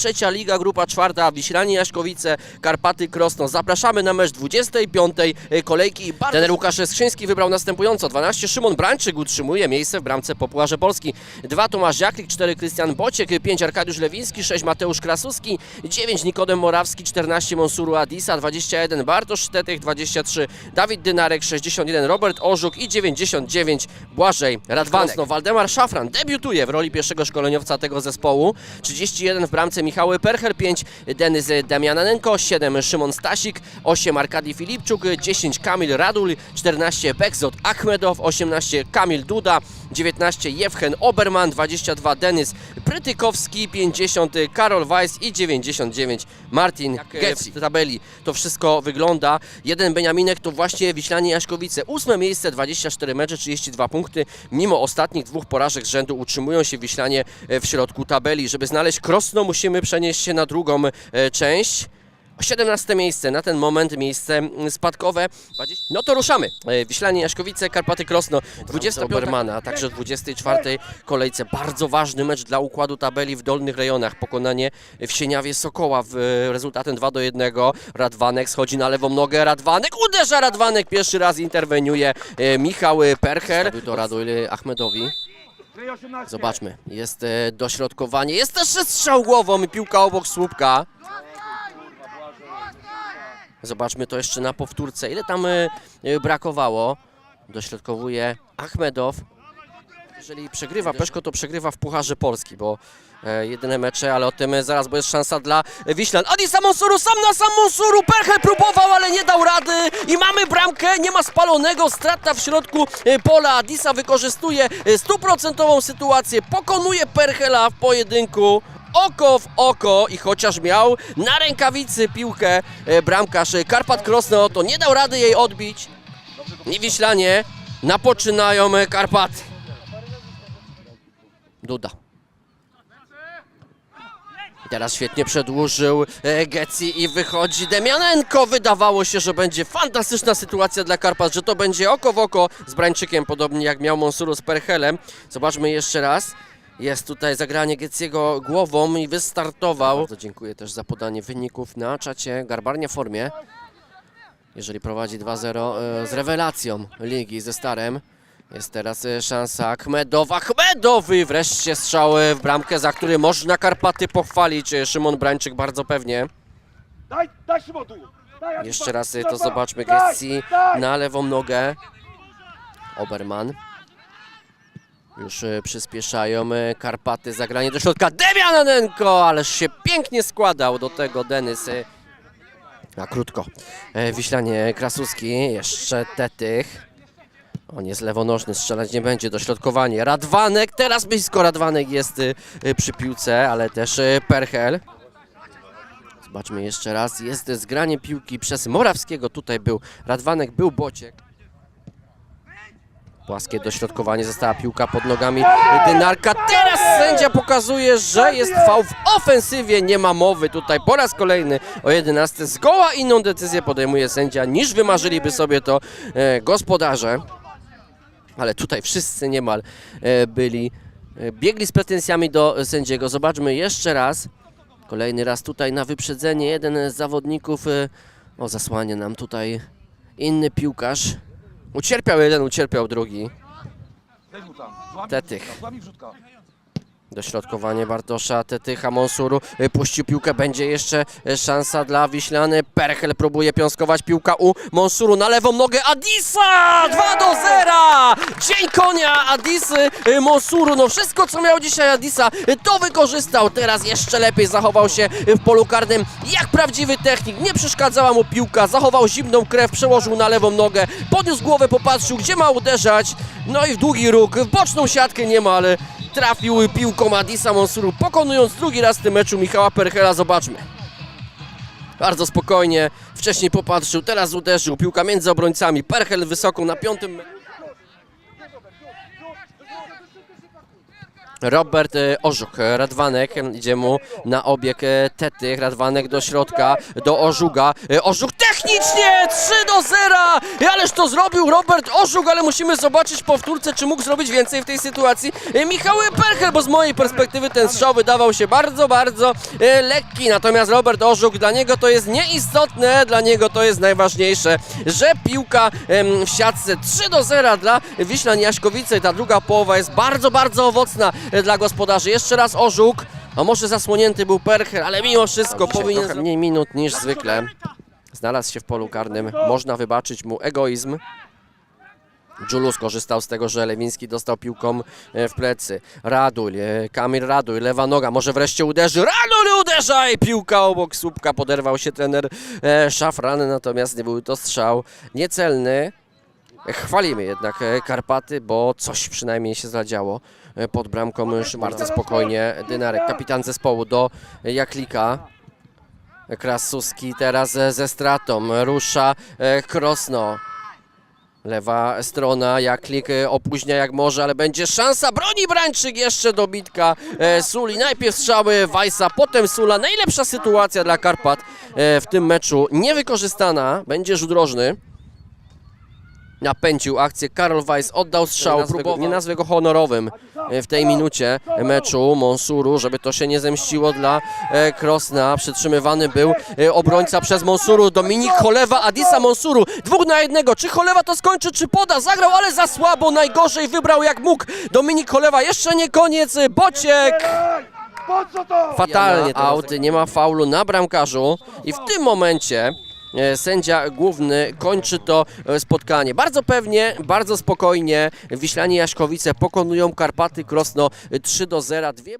trzecia liga, grupa czwarta, Wiślanie Jaśkowice, Karpaty Krosno. Zapraszamy na mecz 25. kolejki. Trener Łukasz Skrzyński wybrał następująco. 12 Szymon Brańczyk utrzymuje miejsce w bramce po Pucharze Polski. 2 Tomasz Jaklik, 4 Krystian Bociek, 5 Arkadiusz Lewiński, 6 Mateusz Krasuski, 9 Nikodem Morawski, 14 Monsuru Adisa, 21 Bartosz Sztetych, 23 Dawid Dynarek, 61 Robert Orzuk i 99 Błażej Radwanek. Waldemar Szafran debiutuje w roli pierwszego szkoleniowca tego zespołu. 31 w bramce Michały Percher, 5 Denis Damianenko, 7 Szymon Stasik, 8 Arkadi Filipczuk, 10 Kamil Radul, 14 Bekzot Achmedow, 18 Kamil Duda, 19 Jewchen Oberman, 22 Denis Prytykowski, 50 Karol Weiss i 99 Martin Getz. W tabeli to wszystko wygląda. Jeden Beniaminek to właśnie Wiślanie Jaśkowice. Ósme miejsce, 24 mecze, 32 punkty. Mimo ostatnich dwóch porażek z rzędu utrzymują się Wiślanie e, w środku tabeli. Żeby znaleźć Krosno musimy przenieść się na drugą e, część. 17 miejsce, na ten moment miejsce spadkowe. 20 No to ruszamy. E, Wiślanie Jaśkowice, Karpaty Krosno, 20 Obermana, a także w 24 kolejce. Bardzo ważny mecz dla układu tabeli w dolnych rejonach. Pokonanie w Sieniawie Sokoła w e, rezultatem 2 do 1. Radwanek schodzi na lewą nogę, Radwanek uderza, Radwanek pierwszy raz interweniuje. E, Michał Percher. Stawił to Radul Achmedowi. Zobaczmy, jest dośrodkowanie, jest też strzał głową i piłka obok słupka. Zobaczmy to jeszcze na powtórce. Ile tam e, e, brakowało? Dośrodkowuje Achmedow. Jeżeli przegrywa Peszko, to przegrywa w Pucharze Polski, bo e, jedyne mecze, ale o tym e, zaraz, bo jest szansa dla Wiślan. Adisa Monsuru, sam na sam Monsuru, Perchel próbował, ale nie dał rady i mamy bramkę, nie ma spalonego, strata w środku pola. Adisa wykorzystuje stuprocentową sytuację, pokonuje Perchela w pojedynku. Oko w oko i chociaż miał na rękawicy piłkę e, bramkarz e, Karpat Krosno, to nie dał rady jej odbić. I Wiślanie napoczynają e, Karpaty. Duda. Teraz świetnie przedłużył Geci i wychodzi Demianenko. Wydawało się, że będzie fantastyczna sytuacja dla Karpat, że to będzie oko w oko z Brańczykiem, podobnie jak miał Monsuru z Perchelem. Zobaczmy jeszcze raz. Jest tutaj zagranie Geciego głową i wystartował. Bardzo dziękuję też za podanie wyników na czacie. Garbarnia w formie. Jeżeli prowadzi 2-0 e, z rewelacją ligi ze Starem. Jest teraz e, szansa Achmedow. Achmedow i wreszcie strzał e, w bramkę, za który można Karpaty pochwalić. Szymon Brańczyk bardzo pewnie. Daj, daj Szymon tu! Daj, Jeszcze raz to zobaczmy. Gessi na lewą nogę. Oberman. Już e, przyspieszają e, Karpaty. Zagranie do środka. Demianenko! Ależ się pięknie składał do tego Denys. Na krótko. E, Wiślanie Krasuski. Jeszcze Tetych. On jest lewonożny, strzelać nie będzie. Dośrodkowanie. Radwanek. Teraz blisko Radwanek jest przy piłce, ale też Perchel. Zobaczmy jeszcze raz. Jest zgranie piłki przez Morawskiego. Tutaj był Radwanek, był Bociek. Płaskie dośrodkowanie, została piłka pod nogami Dynarka. Teraz sędzia pokazuje, że jest fał w ofensywie. Nie ma mowy tutaj po raz kolejny o 11. Zgoła inną decyzję podejmuje sędzia niż wymarzyliby sobie to e, gospodarze. Ale tutaj wszyscy niemal e, byli, e, biegli z pretensjami do sędziego. Zobaczmy jeszcze raz. Kolejny raz tutaj na wyprzedzenie. Jeden z zawodników o zasłanie nam tutaj inny piłkarz. Ucierpiał jeden, ucierpiał drugi. Tetych. Dośrodkowanie Bartosza, Tetycha, Monsuru. e, Puścił piłkę, będzie jeszcze e, szansa dla Wiślany. Perchel próbuje piąskować piłka u Monsuru na lewą nogę. Adisa! 2 do 0! Dzień konia Adisy e, Monsuru. No wszystko co miał dzisiaj Adisa to wykorzystał. Teraz jeszcze lepiej zachował się w polu karnym jak prawdziwy technik. Nie przeszkadzała mu piłka, zachował zimną krew, przełożył na lewą nogę, podniósł głowę, popatrzył gdzie ma uderzać. No i w długi róg, w boczną siatkę niemal trafił piłką Adisa Monsuru, pokonując drugi raz w tym meczu Michała Perchela. Zobaczmy. Bardzo spokojnie, wcześniej popatrzył, teraz uderzył. Piłka między obrońcami. Perchel wysoko na piątym. Robert e, Orzuk, Radwanek, idzie mu na obieg e, Tetych, Radwanek do środka, do Ożuga, E, technik! Technicznie 3 do 0! Ależ to zrobił Robert Orzuk, ale musimy zobaczyć powtórce, czy mógł zrobić więcej w tej sytuacji. E, Michał Percher, bo z mojej perspektywy ten strzał wydawał się bardzo, bardzo e, lekki. Natomiast Robert Orzuk, dla niego to jest nieistotne, dla niego to jest najważniejsze, że piłka w siatce 3 do 0 dla Wiślan Jaśkowice. Ta druga połowa jest bardzo, bardzo owocna e, dla gospodarzy. Jeszcze raz Orzuk. A może zasłonięty był Percher, ale mimo wszystko powinien trochę mniej minut niż zwykle. Znalazł się w polu karnym. Można wybaczyć mu egoizm. Julius korzystał z tego, że Lewiński dostał piłką e, w plecy. Raduj, e, Kamil Raduj, lewa noga, może wreszcie uderzy. Raduj uderza i piłka obok słupka. Poderwał się trener e, Szafran, natomiast nie był to strzał niecelny. Chwalimy jednak Karpaty, bo coś przynajmniej się zadziało pod bramką Szy- bardzo spokojnie. Dynarek, kapitan zespołu do Jaklika. Krasuski teraz e, ze stratą. Rusza e, Krosno. Lewa strona, Jaklik e, opóźnia jak może, ale będzie szansa. Broni Brańczyk jeszcze dobitka e, Suli. Najpierw strzały Wajsa, potem Sula. Najlepsza sytuacja dla Karpat e, w tym meczu. Niewykorzystana. Będzie rzut rożny. Napędził akcję. Karol Weiss oddał strzał. Próbował. Nie nazwę go honorowym e, w tej minucie meczu Monsuru, żeby to się nie zemściło dla e, Krosna. Przytrzymywany był e, obrońca przez Monsuru. Dominik Cholewa, Adisa Monsuru. Dwóch na jednego. Czy Cholewa to skończy, czy poda? Zagrał, ale za słabo. Najgorzej wybrał jak mógł. Dominik Cholewa. Jeszcze nie koniec. Bociek. Fatalnie out, nie ma faulu na bramkarzu i w tym momencie e, sędzia główny kończy to e, spotkanie. Bardzo pewnie, bardzo spokojnie Wiślanie Jaśkowice pokonują Karpaty Krosno e, 3 do 0. Dwie...